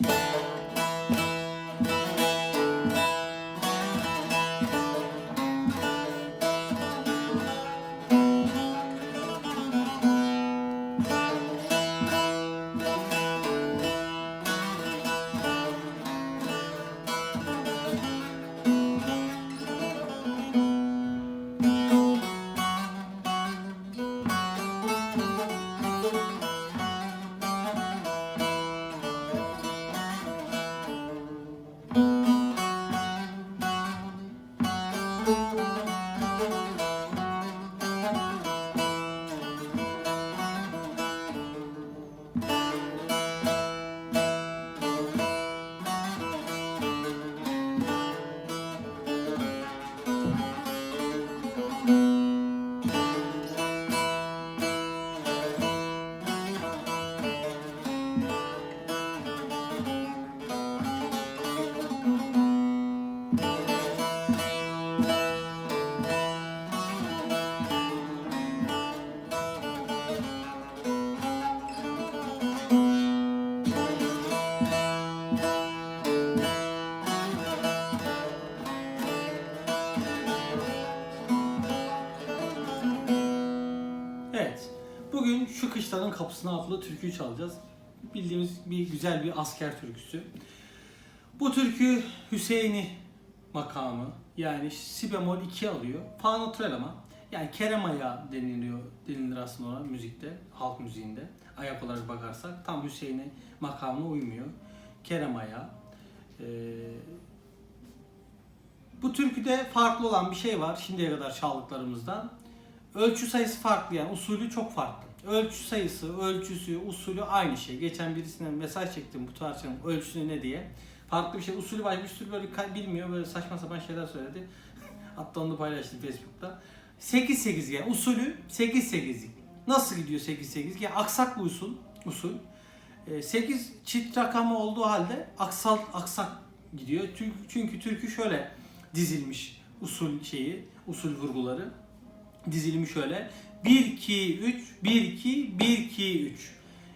Bye. Adlı türküyü çalacağız. Bildiğimiz bir güzel bir asker türküsü. Bu türkü Hüseyin'i makamı yani si bemol 2 alıyor. Fa natürel ama yani kerem ayağı deniliyor denilir aslında ona müzikte, halk müziğinde. Ayak olarak bakarsak tam Hüseyin'in makamına uymuyor. Kerem ayağı. Ee, bu türküde farklı olan bir şey var şimdiye kadar çaldıklarımızdan. Ölçü sayısı farklı yani usulü çok farklı. Ölçü sayısı, ölçüsü, usulü aynı şey. Geçen birisine mesaj çektim bu tarçının ölçüsü ne diye. Farklı bir şey. Usulü var. Bir sürü böyle bilmiyor. Böyle saçma sapan şeyler söyledi. Hatta onu paylaştım Facebook'ta. 8-8 yani usulü 8-8'lik. Nasıl gidiyor 8-8? Yani aksak bu usul. usul. 8 çift rakamı olduğu halde aksal aksak gidiyor. Çünkü, çünkü türkü şöyle dizilmiş usul şeyi, usul vurguları dizilimi şöyle. 1 2 3 1 2 1 2 3.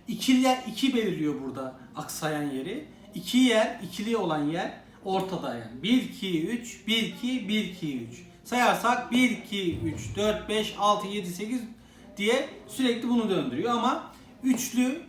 İkililer 2 belirliyor burada aksayan yeri. İki yer, ikili olan yer ortada yani. 1 2 3 1 2 1 2 3. Sayarsak 1 2 3 4 5 6 7 8 diye sürekli bunu döndürüyor ama üçlü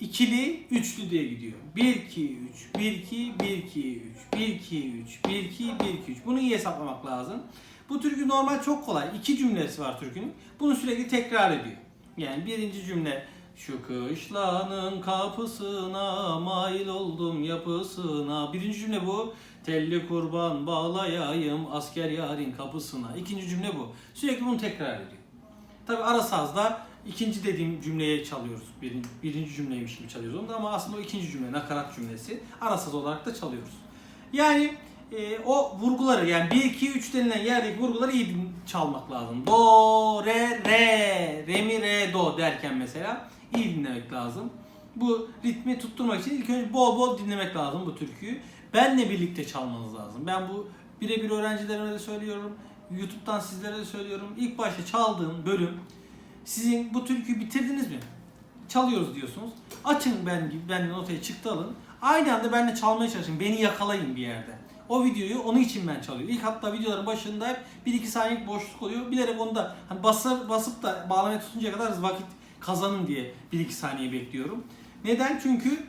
ikili üçlü diye gidiyor. 1 2 3 1 2 1 2 3 1 2 3 1 2 1 2 3. Bunu iyi hesaplamak lazım. Bu türkü normal çok kolay. İki cümlesi var türkünün. Bunu sürekli tekrar ediyor. Yani birinci cümle şu kışlanın kapısına mail oldum yapısına. Birinci cümle bu. Telli kurban bağlayayım asker yarın kapısına. İkinci cümle bu. Sürekli bunu tekrar ediyor. Tabi ara sazda ikinci dediğim cümleye çalıyoruz. Birinci, birinci cümleymiş gibi çalıyoruz onu da ama aslında o ikinci cümle nakarat cümlesi. Ara saz olarak da çalıyoruz. Yani e, o vurguları yani 1 2 3 denilen yerdeki vurguları iyi çalmak lazım. Do, re, re, re mi re do derken mesela iyi dinlemek lazım. Bu ritmi tutturmak için ilk önce bol bol dinlemek lazım bu türküyü. Benle birlikte çalmanız lazım. Ben bu birebir öğrencilerime de söylüyorum. YouTube'dan sizlere de söylüyorum. İlk başta çaldığım bölüm sizin bu türküyü bitirdiniz mi? Çalıyoruz diyorsunuz. Açın ben gibi ben notayı çıktı alın. Aynı anda benimle çalmaya çalışın. Beni yakalayın bir yerde. O videoyu onun için ben çalıyorum. İlk hatta videoların başında hep 1-2 saniyelik boşluk oluyor. Bilerek onu da hani basar, basıp da bağlamaya tutuncaya kadar vakit kazanın diye 1-2 saniye bekliyorum. Neden? Çünkü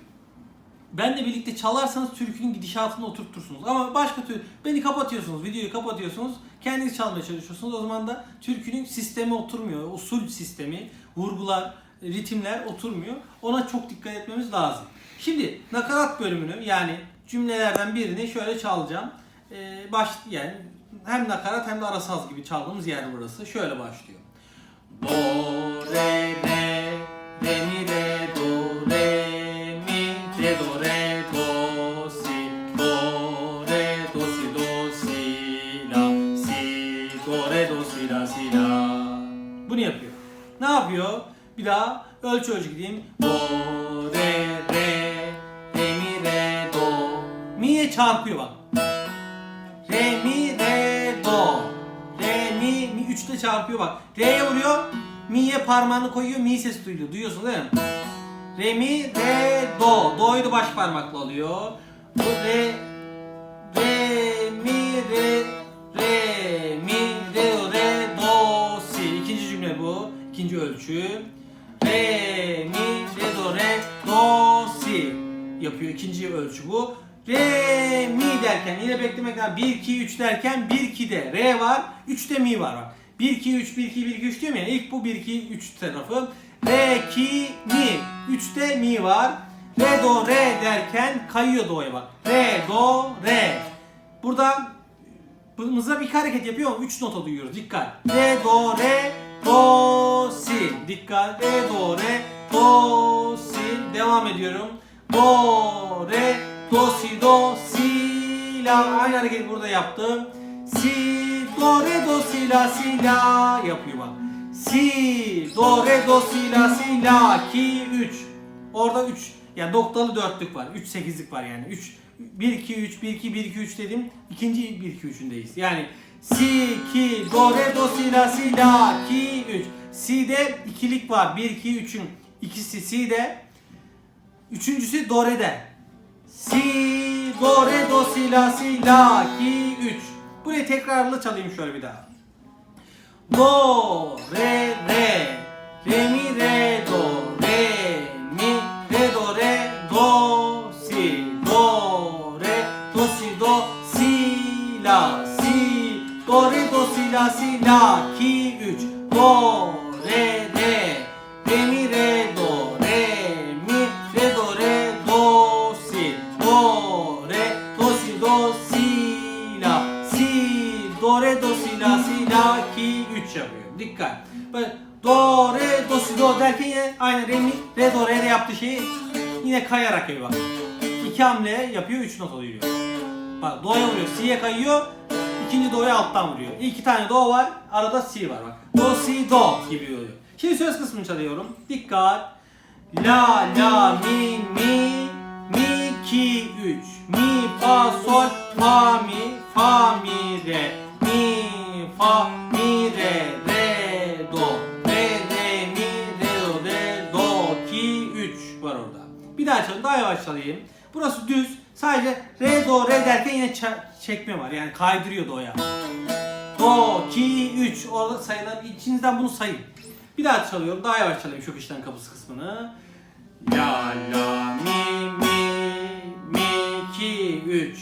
benle birlikte çalarsanız türkünün gidişatını oturtursunuz. Ama başka türlü beni kapatıyorsunuz, videoyu kapatıyorsunuz. Kendiniz çalmaya çalışıyorsunuz. O zaman da türkünün sistemi oturmuyor. Usul sistemi, vurgular, ritimler oturmuyor. Ona çok dikkat etmemiz lazım. Şimdi nakarat bölümünü yani cümlelerden birini şöyle çalacağım. Ee, baş yani hem nakarat hem de ara saz gibi çaldığımız yer burası. Şöyle başlıyor. Do, re, re, re, mi, re, do, re, mi, re, do, re, do, si, do, re, do, si, do, si, la, si, do, re, do, si, la, si, la. Bunu yapıyor. Ne yapıyor? Bir daha ölçü ölçü gideyim. Do, çarpıyor bak. Re, mi, re, do. Re, mi, mi üçte çarpıyor bak. Re'ye vuruyor. Mi'ye parmağını koyuyor. Mi sesi duyuluyor. Duyuyorsun değil mi? Re mi re do. Do'yu da baş parmakla alıyor. Bu re re mi re re mi re re do si. İkinci cümle bu. İkinci ölçü. Re mi re do re do si yapıyor. İkinci ölçü bu. Re mi derken yine beklemek lazım. 1 2 3 derken 1 2 de re var. 3 de mi var bak. 1 2 3 1 2 1 2 3 diyor mu ya? İlk bu 1 2 3 tarafı. Re ki mi. 3 de mi var. Re do re derken kayıyor do'ya bak. Re do re. Burada mızrap iki hareket yapıyor ama 3 nota duyuyoruz. Dikkat. Re do re do si. Dikkat. Re do re do si. Devam ediyorum. Do re do si do si la. Aynı hareketi burada yaptım. Si do re do si la si la yapıyor bak. Si do re do si la si la ki 3. Orada 3 yani noktalı dörtlük var. 3 8'lik var yani. 3 1 2 3 1 2 1 2 3 dedim. İkinci 1 2 3'ündeyiz. Yani si ki do re do si la si la ki 3. Si'de ikilik var. 1 2 3'ün ikisi si'de. Üçüncüsü do re'de. Si do re do si la si la ki 3. Burayı tekrarlı çalayım şöyle bir daha. Do, re, re, re mi, re, do, re, mi, re, do, re, do, si, do, re, do, si, do, si, la, si, do, re, do, si, la, si, la, ki, 3, do, re, re, re, mi, Dikkat. Böyle do, re, do, si, do derken yine aynı re, mi, re, do, re, re yaptığı şeyi yine kayarak yapıyor bak. İki hamle yapıyor, üç nota duyuyor. Bak do'ya vuruyor, si'ye kayıyor, ikinci do'ya alttan vuruyor. İki tane do var, arada si var bak. Do, si, do gibi oluyor. Şimdi söz kısmını çalıyorum. Dikkat. La, la, mi, mi, mi, ki, üç. Mi, fa, sol, fa, mi, fa, mi, re. Mi, fa, mi, re, Bir daha çalayım, daha yavaş çalayım. Burası düz. Sadece re, do, re derken yine çekme var. Yani kaydırıyor do'ya. Do, ki, 3. Orada sayılar. İçinizden bunu sayın. Bir daha çalıyorum. Daha yavaş çalayım şu kıştan kapısı kısmını. La, la, mi, mi, mi, ki, 3.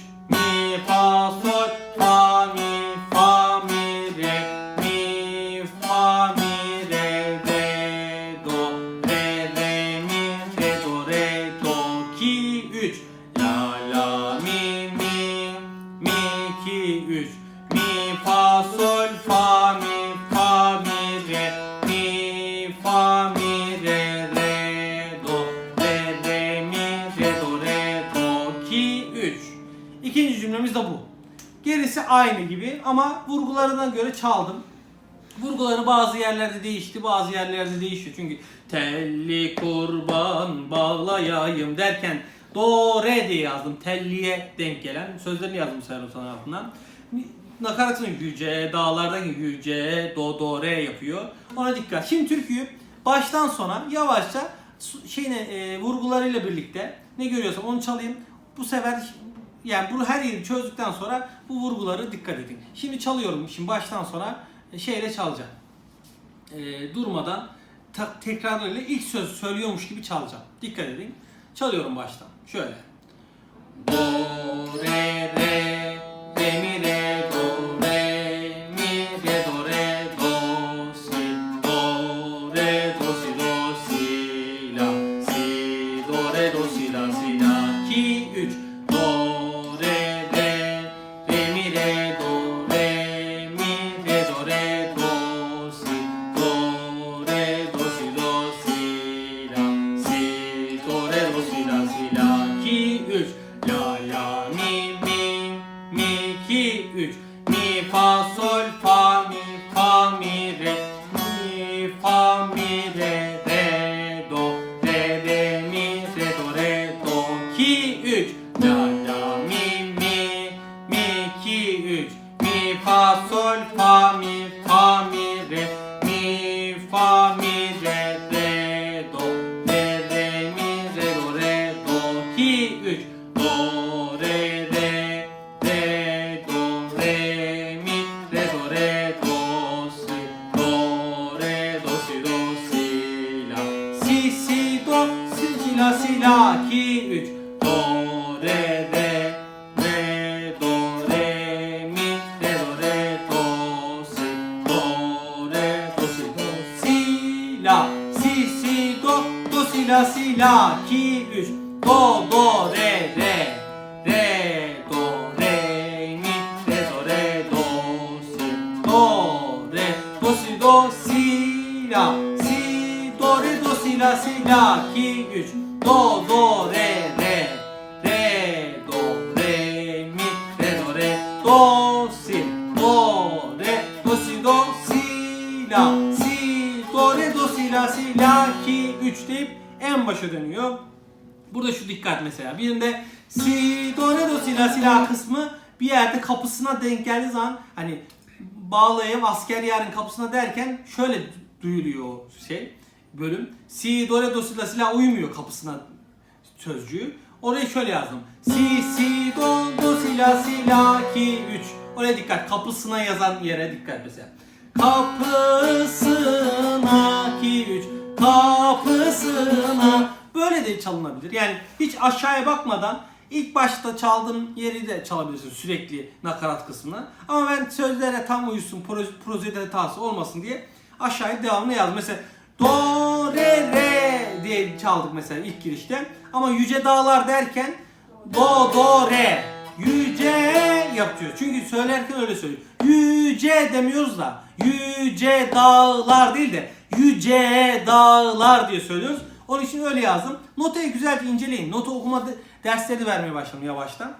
İkinci cümlemiz de bu. Gerisi aynı gibi ama vurgularına göre çaldım. Vurguları bazı yerlerde değişti, bazı yerlerde değişiyor. Çünkü telli kurban bağlayayım derken do re diye yazdım. Telliye denk gelen sözlerini yazdım Serhat tarafından. Nakaratını yüce, dağlardan yüce, do do re yapıyor. Ona dikkat. Şimdi türküyü baştan sona yavaşça şeyine e, vurgularıyla birlikte ne görüyorsam onu çalayım. Bu sefer yani bunu her yeri çözdükten sonra bu vurguları dikkat edin. Şimdi çalıyorum. Şimdi baştan sonra e, şeyle çalacağım. E, durmadan tekrarlarıyla ilk söz söylüyormuş gibi çalacağım. Dikkat edin. Çalıyorum baştan. Şöyle. Do, re, re, re, mi, re, fa 1 2 3 do do re re. Re do re mi re do re do si do re. Do si do si la si do re do si la si la 2 3 do do re re. Re do re mi re do re do si do re. Do si do si la si do re do si la si la 2 3 deyip başa dönüyor. Burada şu dikkat mesela. Birinde si do re do si la si la kısmı bir yerde kapısına denk geldiği zaman hani bağlayıp asker yarın kapısına derken şöyle duyuluyor şey bölüm. Si do re do si la si la uymuyor kapısına sözcüğü. Orayı şöyle yazdım. Si si do do si la si la 2 3. Oraya dikkat. Kapısına yazan yere dikkat mesela. Kapısına 2 3. Kapısına. Böyle de çalınabilir. Yani hiç aşağıya bakmadan ilk başta çaldığın yeri de çalabilirsin sürekli nakarat kısmına. Ama ben sözlere tam uyusun, proje, projede hatası olmasın diye aşağıya devamını yazdım. Mesela Do, re, re diye çaldık mesela ilk girişte. Ama yüce dağlar derken do, do, re. Yüce yapıyoruz. Çünkü söylerken öyle söylüyor. Yüce demiyoruz da yüce dağlar değil de yüce dağlar diye söylüyoruz. Onun için öyle yazdım. Notayı güzelce inceleyin. Nota okuma de- dersleri vermeye başladım yavaştan.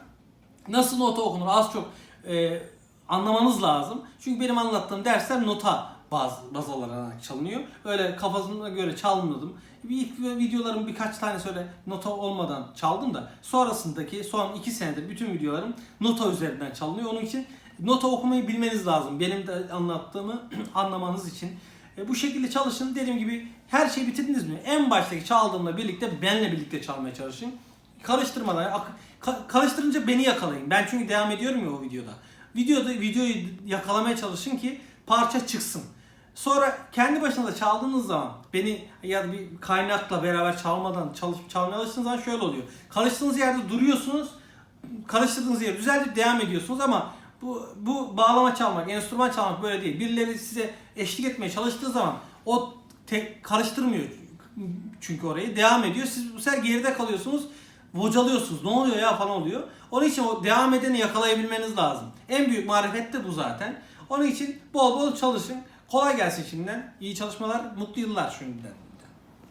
Nasıl nota okunur az çok e, anlamanız lazım. Çünkü benim anlattığım dersler nota baz, baz olarak çalınıyor. Öyle kafasına göre çalmadım. İlk videolarım birkaç tane söyle nota olmadan çaldım da sonrasındaki son iki senedir bütün videolarım nota üzerinden çalınıyor. Onun için nota okumayı bilmeniz lazım. Benim de anlattığımı anlamanız için. E, bu şekilde çalışın. Dediğim gibi her şeyi bitirdiniz mi? En baştaki çaldığımla birlikte benle birlikte çalmaya çalışın. Karıştırmadan, karıştırınca beni yakalayın. Ben çünkü devam ediyorum ya o videoda. Videoda videoyu yakalamaya çalışın ki parça çıksın. Sonra kendi başına çaldığınız zaman beni ya da bir kaynakla beraber çalmadan çalışıp çalmaya alıştığınız zaman şöyle oluyor. Karıştığınız yerde duruyorsunuz. Karıştırdığınız yeri düzeltip devam ediyorsunuz ama bu bu bağlama çalmak, enstrüman çalmak böyle değil. Birileri size eşlik etmeye çalıştığı zaman o tek karıştırmıyor çünkü orayı devam ediyor. Siz bu sefer geride kalıyorsunuz. Bocalıyorsunuz. Ne oluyor ya falan oluyor. Onun için o devam edeni yakalayabilmeniz lazım. En büyük marifet de bu zaten. Onun için bol bol çalışın. Kolay gelsin şimdiden. İyi çalışmalar, mutlu yıllar şimdiden.